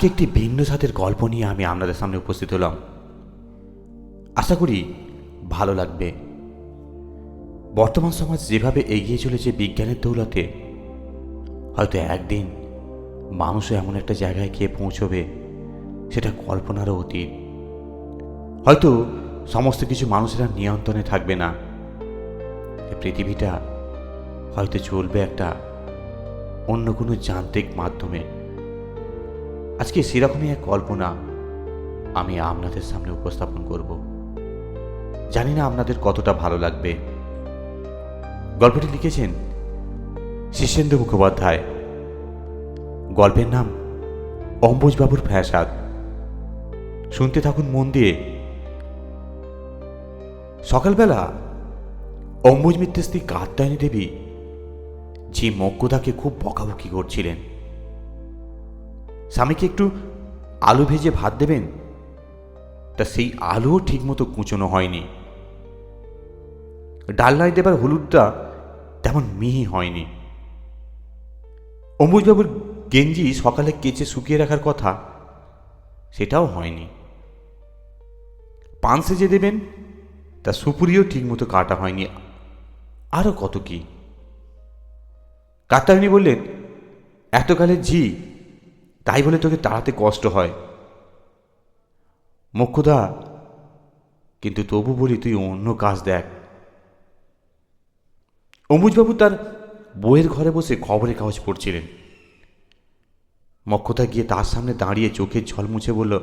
আজকে একটি ভিন্ন জাতের গল্প নিয়ে আমি আপনাদের সামনে উপস্থিত হলাম। আশা করি ভালো লাগবে। বর্তমান সমাজ যেভাবে এগিয়ে চলেছে বিজ্ঞানের দৌলতে, হয়তো একদিন মানুষও এমন একটা জায়গায় গিয়ে পৌঁছবে, সেটা কল্পনারও অতীত। হয়তো সমস্ত কিছু মানুষেরা নিয়ন্ত্রণে থাকবে না। পৃথিবীটা হয়তো চলবে একটা অন্য কোনো যান্ত্রিক মাধ্যমে। আজকে সেরকমই এক কল্পনা আমি আপনাদের সামনে উপস্থাপন করব। জানি না আপনাদের কতটা ভালো লাগবে। গল্পটি লিখেছেন শীর্ষেন্দু মুখোপাধ্যায়। গল্পের নাম অম্বুজবাবুর ফ্যাসাদ। শুনতে থাকুন মন দিয়ে। সকালবেলা অম্বুজ মিত্রের স্ত্রী কাত্যায়নী দেবী যে মজ্ঞদাকে খুব বকাবকি করছিলেন স্বামীকে একটু আলু ভেজে ভাত দেবেন? তা সেই আলুও ঠিকমতো কুচোনো হয়নি। ডালনায় দেবার হলুদটা তেমন মিহি হয়নি। অম্বুজবাবুর গেঞ্জি সকালে কেচে শুকিয়ে রাখার কথা, সেটাও হয়নি। পান সেজে দেবেন, তা সুপুরিও ঠিকমতো কাটা হয়নি। আরও কত কি? কাত্তায়নী বললেন, এতকালের ঝি তাই বলে তোকে তাড়াতে কষ্ট হয়। মুখ্যদা, কিন্তু তবু বলি তুই অন্য কাজ দেখ। অম্বুজবাবু তার বইয়ের ঘরে বসে খবরের কাগজ পড়ছিলেন। মক্ষতা গিয়ে তার সামনে দাঁড়িয়ে চোখের ঝল মুছে বলল,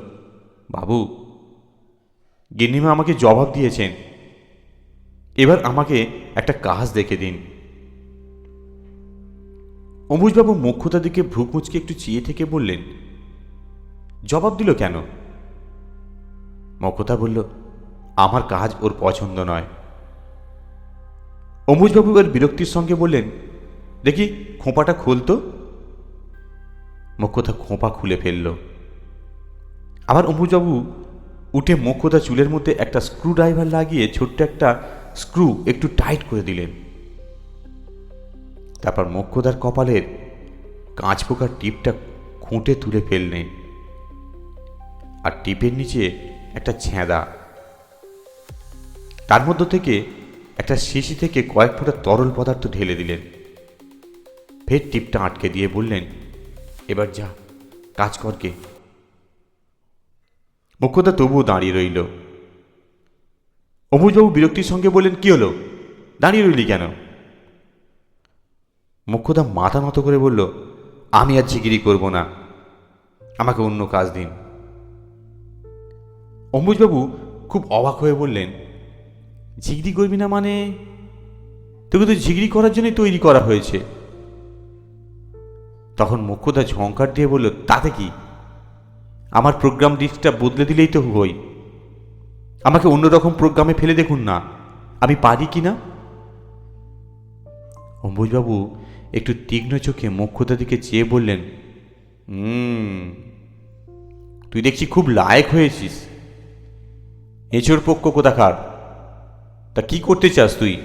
বাবু, গিন্নিমা আমাকে জবাব দিয়েছেন। এবার আমাকে একটা কাজ দেখে দিন। অম্বুজবাবু মুখ্যতার দিকে ভ্রুকুচকে একটু চেয়ে থেকে বললেন, জবাব দিল কেন? মক্ষতা বলল, আমার কাজ ওর পছন্দ নয়। অম্বুজবাবু এর বিরক্তির সঙ্গে বললেন, দেখি, খোঁপাটা খুলতো মুখ্যতা খোঁপা খুলে ফেলল। আবার অম্বুজবাবু উঠে মুখ্যতা চুলের মধ্যে একটা স্ক্রু ড্রাইভার লাগিয়ে ছোট্ট একটা স্ক্রু একটু টাইট করে দিলেন। তারপর মুখ্যদার কপালের কাঁচ পোকার টিপটা খুঁটে তুলে ফেললেন আর টিপের নিচে একটা ছেঁদা। তার মধ্য থেকে একটা শিশি থেকে কয়েক ফোঁটা তরল পদার্থ ঢেলে দিলেন। ফের টিপটা আটকে দিয়ে বললেন, এবার যা, কাজ করকে মুখ্যদা তবুও দাঁড়িয়ে রইল। অমুজবাবু বিরক্তির সঙ্গে বললেন, কি হলো? দাঁড়িয়ে রইলি কেন? মুখ্যদা মাথা নত করে বলল, আমি আর জিগিরি করব না। আমাকে অন্য কাজ দিন। অম্বুজবাবু খুব অবাক হয়ে বললেন ঝিগড়ি করবি না মানে? তোকে তো ঝিগড়ি করার জন্যই তৈরি করা হয়েছে। তখন মুখ্যদা ঝঙ্কার দিয়ে বলল, তাতে কি? আমার প্রোগ্রাম ডিস্কটা বদলে দিলেই তো হই। আমাকে অন্যরকম প্রোগ্রামে ফেলে দেখুন না। আমি পারি কি না? অম্বুজবাবু একটু তীক্ষ্ণ চোখে মুখ্যতার দিকে চেয়ে বললেন, হুম, তুই দেখছি খুব লায়ক হয়েছিস। এঁচোর পক্ষ কোথাকার? তা কি করতে চাস তুই?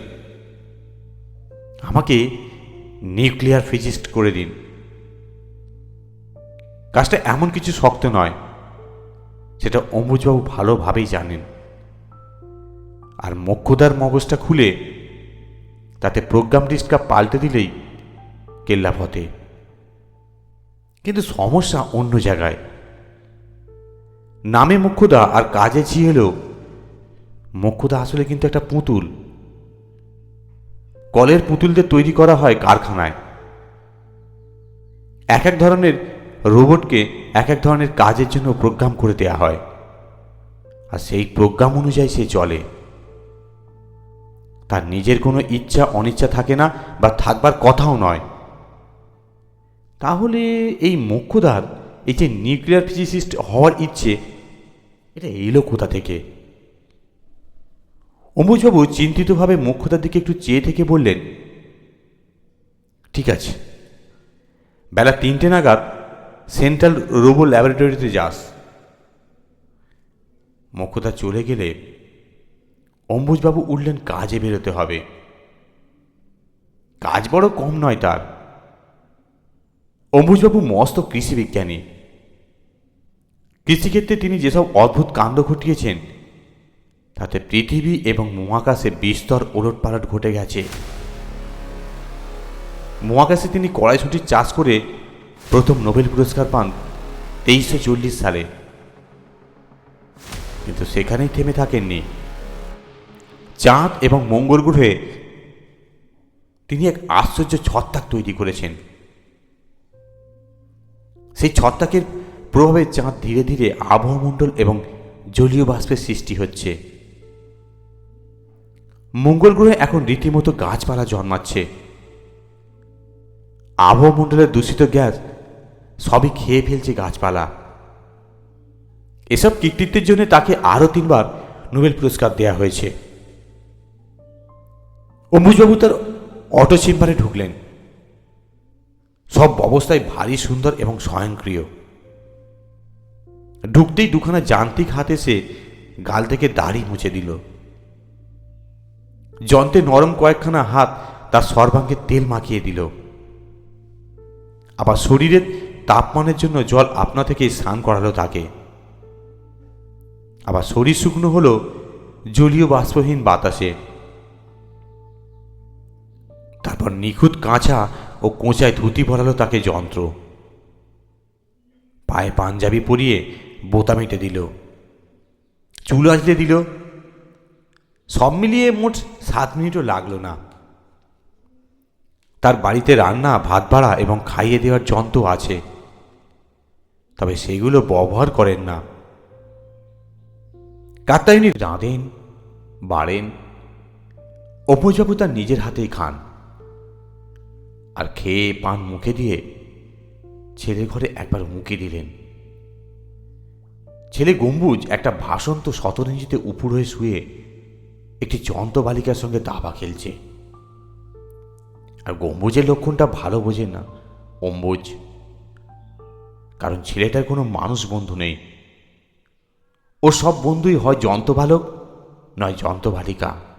আমাকে নিউক্লিয়ার ফিজিস্ট করে দিন। কাজটা এমন কিছু শক্ত নয়, সেটা অম্বুজবাবু ভালোভাবেই জানেন। আর মক্ষদার মগজটা খুলে তাতে প্রোগ্রাম ডিস্কটা পাল্টে দিলেই কেল্লা পথে কিন্তু সমস্যা অন্য জায়গায়। নামে মুখ্যদা আর কাজে ঝি হলেও মুখ্যদা আসলে কিন্তু একটা পুতুল। কলের পুতুলদের তৈরি করা হয় কারখানায়। এক এক ধরনের রোবটকে এক এক ধরনের কাজের জন্য প্রোগ্রাম করে দেয়া হয়। আর সেই প্রোগ্রাম অনুযায়ী সে চলে। তার নিজের কোনো ইচ্ছা, অনিচ্ছা থাকে না বা থাকবার কথাও নয়। তাহলে এই মুখ্যদার এই যে নিউক্লিয়ার ফিজিসিস্ট হওয়ার ইচ্ছে, এটা এলো কোথা থেকে? অম্বুজবাবু চিন্তিতভাবে মুখ্যতার দিকে একটু চেয়ে থেকে বললেন, ঠিক আছে। বেলা তিনটে নাগাদ সেন্ট্রাল রোবো ল্যাবরেটরিতে যাস। মুখ্যতা চলে গেলে অম্বুজবাবু উঠলেন কাজে বেরোতে হবে। কাজ বড় কম নয় তার। অম্বুজবাবু মস্ত কৃষি বিজ্ঞানী। কৃষিক্ষেত্রে তিনি যেসব অদ্ভুত কাণ্ড ঘটিয়েছেন, তাতে পৃথিবী এবং মহাকাশে বিস্তর ওলটপালট ঘটে গেছে। মহাকাশে তিনি কড়াইশুটির চাষ করে প্রথম নোবেল পুরস্কার পান তেইশশো চল্লিশ সালে। কিন্তু সেখানেই থেমে থাকেননি। চাঁদ এবং মঙ্গল গ্রহে তিনি এক আশ্চর্য ছত্রাক তৈরি করেছেন। সেই ছত্রাকের প্রভাবে চাঁদ ধীরে ধীরে আবহমণ্ডল এবং জলীয় বাষ্পের সৃষ্টি হচ্ছে। মঙ্গল গ্রহে এখন রীতিমতো গাছপালা জন্মাচ্ছে। আবহমণ্ডলের দূষিত গ্যাস সবই খেয়ে ফেলছে গাছপালা। এসব কৃতিত্বের জন্য তাকে আরও তিনবার নোবেল পুরস্কার দেয়া হয়েছে। অম্বুজবাবু তার অটো চেম্বারে ঢুকলেন। সব অবস্থায় ভারী সুন্দর এবং স্বয়ংক্রিয়। ঢুকতেই দুখানা যান্ত্রিক হাত এসে গাল থেকে দাড়ি মুছে দিল। যন্ত্রে নরম কয়েকখানা হাত তার সর্বাঙ্গে তেল মাখিয়ে দিল। আবার শরীরের তাপমানের জন্য জল আপনা থেকে স্নান করালো তাকে। আবার শরীর শুকনো হলো জলীয় বাষ্পহীন বাতাসে। তারপর নিখুঁত কাঁচা ও কোঁচায় ধুতি ভরালো তাকে যন্ত্র। পায়ে পাঞ্জাবি পরিয়ে বোতামিটে দিল। চুল আজলে দিল। সব মিলিয়ে মোট সাত মিনিটও লাগল না। তার বাড়িতে রান্না, ভাত ভাড়া এবং খাইয়ে দেওয়ার যন্ত্র আছে। তবে সেগুলো ব্যবহার করেন না। কাত্তায়নি রাঁধেন, বাড়েন অপজবাবু তার নিজের হাতেই খান। আর খেয়ে পান মুখে দিয়ে ছেলে ঘরে একবার মুখে দিলেন। ছেলে গম্বুজ একটা ভাসন্ত শতরঞ্জিতে উপুর হয়ে শুয়ে একটি চন্ত বালিকার সঙ্গে দাবা খেলছে। আর গম্বুজের লক্ষণটা ভালো বোঝে না, অম্বুজ। কারণ ছেলেটার কোনো মানুষ বন্ধু নেই। ও সব বন্ধুই হয় যন্ত্র বালক নয় যন্ত্র বালিকা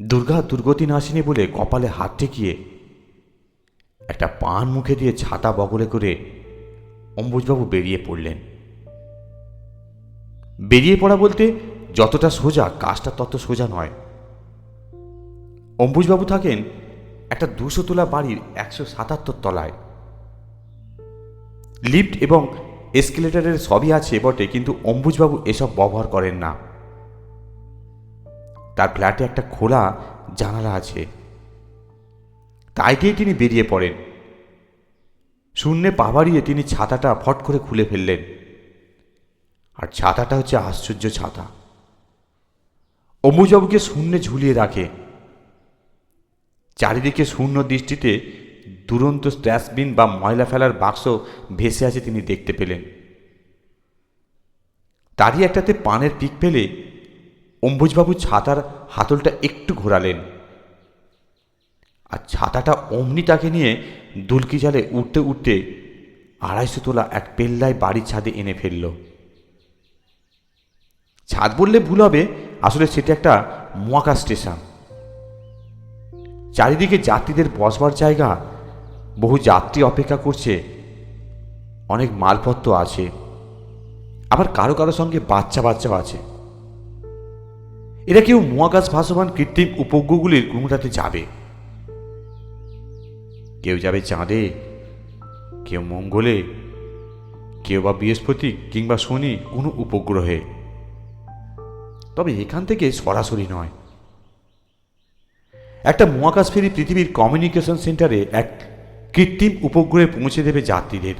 দুর্গা দুর্গতি নাসিনী বলে কপালে হাত ঠেকিয়ে একটা পান মুখে দিয়ে ছাতা বগলে করে অম্বুজবাবু বেরিয়ে পড়লেন। বেরিয়ে পড়া বলতে যতটা সোজা, কাজটা তত সোজা নয়। অম্বুজবাবু থাকেন একটা দুশো তোলা বাড়ির একশো সাতাত্তর তলায়। লিফট এবং এসকেলেটারের সবই আছে বটে, কিন্তু অম্বুজবাবু এসব ব্যবহার করেন না। তার ফ্ল্যাটে একটা খোলা জানালা আছে। তাই দিয়ে তিনি বেরিয়ে পড়েন। শূন্যে পা বাড়িয়ে তিনি ছাতাটা ফট করে খুলে ফেললেন। আর ছাতাটা হচ্ছে আশ্চর্য ছাতা। অম্বুজবাবুকে শূন্যে ঝুলিয়ে রাখে। চারিদিকে শূন্য দৃষ্টিতে দুরন্ত ডাস্টবিন বা ময়লা ফেলার বাক্স ভেসে আছে তিনি দেখতে পেলেন। তারই একটাতে পানের পিক ফেলে অম্বুজবাবু ছাতার হাতলটা একটু ঘোরালেন। আর ছাতাটা অমনি তাকে নিয়ে দুলকি জালে উঠতে উঠতে আড়াইশো তোলা এক পেল্লায় বাড়ির ছাদে এনে ফেলল। ছাদ বললে ভুল হবে, আসলে সেটা একটা মহাকাশ স্টেশন। চারিদিকে যাত্রীদের বসবার জায়গা, বহু যাত্রী অপেক্ষা করছে, অনেক মালপত্র আছে, আবার কারও কারও সঙ্গে বাচ্চা বাচ্চাও আছে। এরা কেউ মহাকাশ ভাসমান কৃত্রিম উপগ্রহগুলির কোনোটাতে যাবে। কেউ যাবে চাঁদে, কেউ মঙ্গলে, কেউ বা বৃহস্পতি কিংবা শনি কোনো উপগ্রহে। তবে এখান থেকে সরাসরি নয়। একটা মহাকাশ ফেরি পৃথিবীর কমিউনিকেশন সেন্টারে এক কৃত্রিম উপগ্রহে পৌঁছে দেবে যাত্রীদের।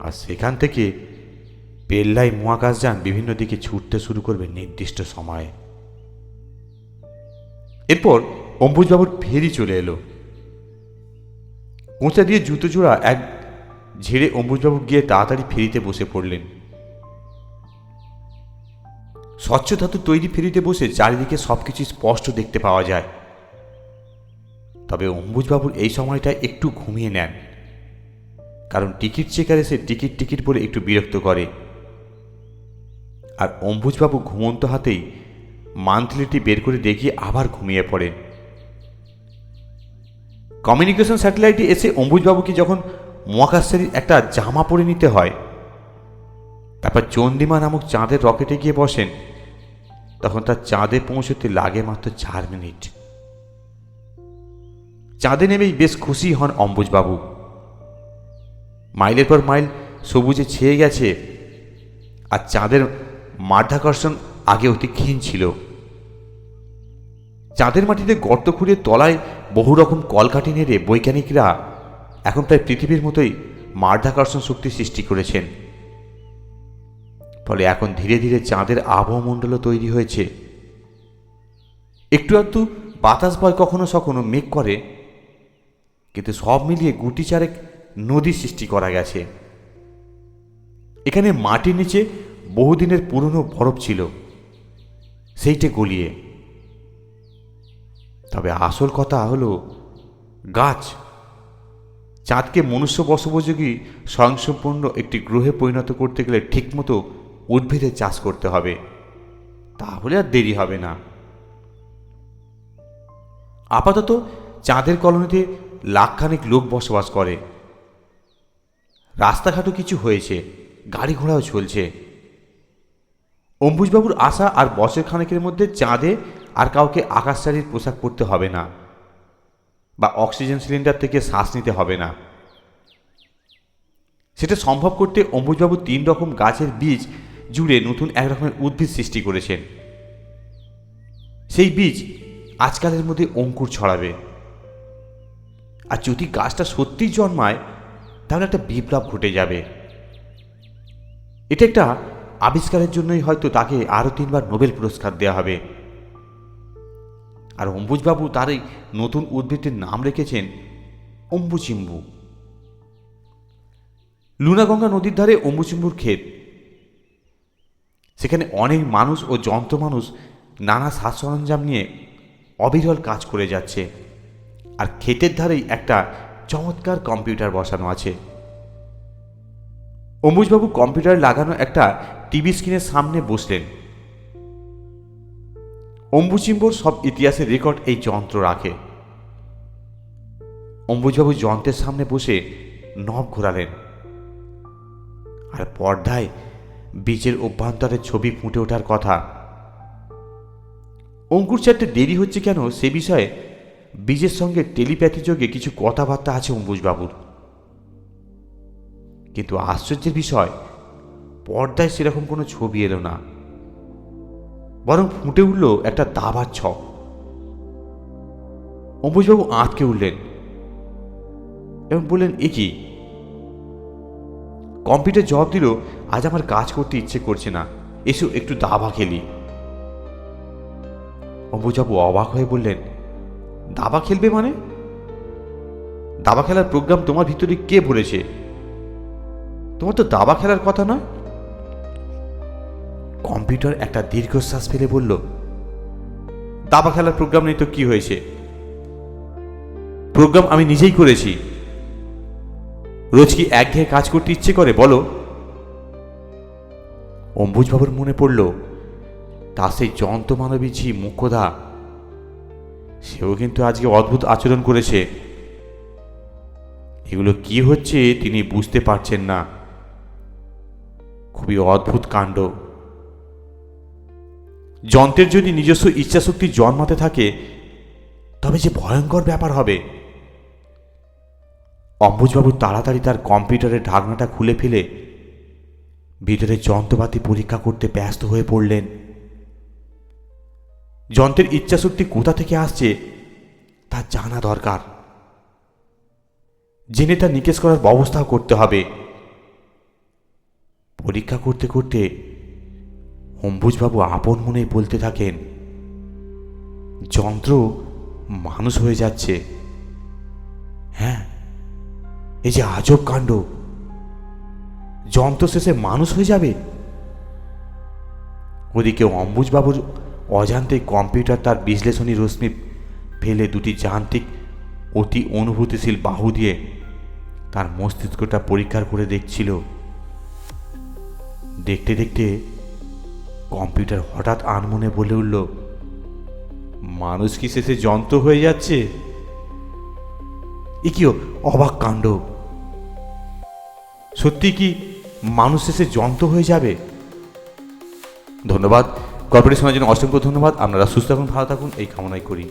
আর সেখান থেকে পেল্লাই মহাকাশযান বিভিন্ন দিকে ছুটতে শুরু করবে নির্দিষ্ট সময়ে। এরপর অম্বুজবাবুর ফেরি চলে এলো। কোঁচা দিয়ে জুতো জোড়া এক ঝেড়ে অম্বুজবাবু গিয়ে তাড়াতাড়ি ফেরিতে বসে পড়লেন। স্বচ্ছ ধাতু তৈরি ফেরিতে বসে চারিদিকে সবকিছু স্পষ্ট দেখতে পাওয়া যায়। তবে অম্বুজবাবুর এই সময়টা একটু ঘুমিয়ে নেন, কারণ টিকিট চেকার এসে টিকিট টিকিট বলে একটু বিরক্ত করে। আর অম্বুজবাবু ঘুমন্ত হাতেই মান্থলিটি বের করে দেখিয়ে আবার ঘুমিয়ে পড়েন কমিউনিকেশন স্যাটেলাইটে এসে অম্বুজবাবুকে যখন মহাকাশের একটা জামা পরে নিতে হয়, তারপর চন্দিমা নামক চাঁদের রকেটে গিয়ে বসেন, তখন তার চাঁদে পৌঁছতে লাগে মাত্র চার মিনিট। চাঁদে নেমেই বেশ খুশি হন অম্বুজবাবু। মাইলের পর মাইল সবুজে ছেয়ে গেছে আর চাঁদের মাধ্যাকর্ষণ আগে অতি ক্ষীণ ছিল। চাঁদের মাটিতে গর্ত খুঁড়ে তলায় বহু রকম কলকাঠি নেড়ে বৈজ্ঞানিকরা এখন প্রায় পৃথিবীর মতোই মাধ্যাকর্ষণ শক্তি সৃষ্টি করেছেন। ফলে এখন ধীরে ধীরে চাঁদের আবহমণ্ডলও তৈরি হয়েছে। একটু একটু বাতাস বয় কখনো সখনো মেঘ করে, কিন্তু সব মিলিয়ে গুটি চারেক নদী সৃষ্টি করা গেছে। এখানে মাটির নিচে বহুদিনের পুরনো বরফ ছিল। সেইটে গলিয়ে। তবে আসল কথা হলো, গাছ। চাঁদকে মনুষ্য বসোপযোগী স্বয়ংসম্পূর্ণ একটি গ্রহে পরিণত করতে গেলে ঠিকমতো উদ্ভিদের চাষ করতে হবে। তাহলে আর দেরি হবে না। আপাতত চাঁদের কলোনিতে লাখখানেক লোক বসবাস করে। রাস্তাঘাটও কিছু হয়েছে। গাড়ি ঘোড়াও চলছে। অম্বুজবাবুর আশা আর বছর খানেকের মধ্যে চাঁদে আর কাউকে আকাশচারীর পোশাক পরতে হবে না বা অক্সিজেন সিলিন্ডার থেকে শ্বাস নিতে হবে না। সেটা সম্ভব করতে অম্বুজবাবু তিন রকম গাছের বীজ জুড়ে নতুন এক রকমের উদ্ভিদ সৃষ্টি করেছেন। সেই বীজ আজকালের মধ্যে অঙ্কুর ছড়াবে। আর যদি গাছটা সত্যিই জন্মায়, তাহলে একটা বিপ্লব ঘটে যাবে। এটা একটা আবিষ্কারের জন্যই হয়তো তাকে আরও তিনবার নোবেল পুরস্কার দেওয়া হবে। আর অম্বুজবাবু তার এই নতুন উদ্ভিদটির নাম রেখেছেন অম্বুচিম্বু। লুনাগঙ্গা নদীর ধারে অম্বুচিম্বুর ক্ষেত। সেখানে অনেক মানুষ ও যন্ত্র মানুষ নানা সাজ সরঞ্জাম নিয়ে অবিরল কাজ করে যাচ্ছে। আর ক্ষেতের ধারেই একটা চমৎকার কম্পিউটার বসানো আছে। অম্বুজবাবু কম্পিউটার লাগানো একটা টিভি স্ক্রিনের সামনে বসলেন। অম্বুচিম্বর সব ইতিহাসের রেকর্ড এই যন্ত্র রাখে। অম্বুজবাবু যন্ত্রের সামনে বসে নব ঘোরালেন। আর পর্দায় বীজের অভ্যন্তরের ছবি ফুটে ওঠার কথা। অঙ্কুর চারটে দেরি হচ্ছে কেন সে বিষয়ে বীজের সঙ্গে টেলিপ্যাথি যোগে কিছু কথাবার্তা আছে অম্বুজবাবুর। কিন্তু আশ্চর্যের বিষয় পর্দায় সেরকম কোনো ছবি এলো না। বরং ফুটে উঠল একটা দাবার ছক। অম্বুজবাবু আঁতকে উঠলেন এবং বললেন, এ কি? কম্পিউটার জবাব দিল, আজ আমার কাজ করতে ইচ্ছে করছে না। এসো, একটু দাবা খেলি অম্বুজাবু অবাক হয়ে বললেন, দাবা খেলবে মানে? দাবা খেলার প্রোগ্রাম তোমার ভিতরে কে বলেছে? তোমার তো দাবা খেলার কথা নয়। কম্পিউটার একটা দীর্ঘশ্বাস ফেলে বলল, দাবা খেলার প্রোগ্রাম নেই তো কি হয়েছে? প্রোগ্রাম আমি নিজেই করেছি। রোজ কি একঘেয়ে কাজ করতে ইচ্ছে করে, বলো? অম্বুজবাবুর মনে পড়ল, তা সেই যন্ত্র মানবী ঝি মুখ্যদা, সেও কিন্তু আজকে অদ্ভুত আচরণ করেছে। এগুলো কি হচ্ছে তিনি বুঝতে পারছেন না। খুবই অদ্ভুত কাণ্ড। যন্ত্রের যদি নিজস্ব ইচ্ছাশক্তি জন্মাতে থাকে, তবে যে ভয়ঙ্কর ব্যাপার হবে। অম্বুজবাবু তাড়াতাড়ি তার কম্পিউটারের ঢাকনাটা খুলে ফেলে ভিতরে যন্ত্রপাতি পরীক্ষা করতে ব্যস্ত হয়ে পড়লেন। যন্ত্রের ইচ্ছাশক্তি কোথা থেকে আসছে, তা জানা দরকার। জেনে তা নিকেশ করার ব্যবস্থাও করতে হবে। পরীক্ষা করতে করতে অম্বুজবাবু আপন মনে বলতে থাকেন, যন্ত্র মানুষ হয়ে যাচ্ছে। হ্যাঁ এই যে আজব কাণ্ড। যন্ত্র শেষে মানুষ হয়ে যাবে? ওদিকে অম্বুজবাবুর অজান্তে কম্পিউটার তার বিশ্লেষণী রশ্মি ফেলে দুটি যান্ত্রিক অতি অনুভূতিশীল বাহু দিয়ে তার মস্তিষ্কটা পরীক্ষার করে দেখছিল। দেখতে দেখতে কম্পিউটার হঠাৎ আনমনে বলে উঠল, মানুষ কি শেষে যন্ত্র হয়ে যাচ্ছে? এ কি অবাক কাণ্ড। সত্যি কি মানুষ শেষে যন্ত হয়ে যাবে? ধন্যবাদ। কর্পোরেশনের শোনার জন্য অসংখ্য ধন্যবাদ। আপনারা সুস্থ থাকুন, ভালো থাকুন। এই কামনাই করি।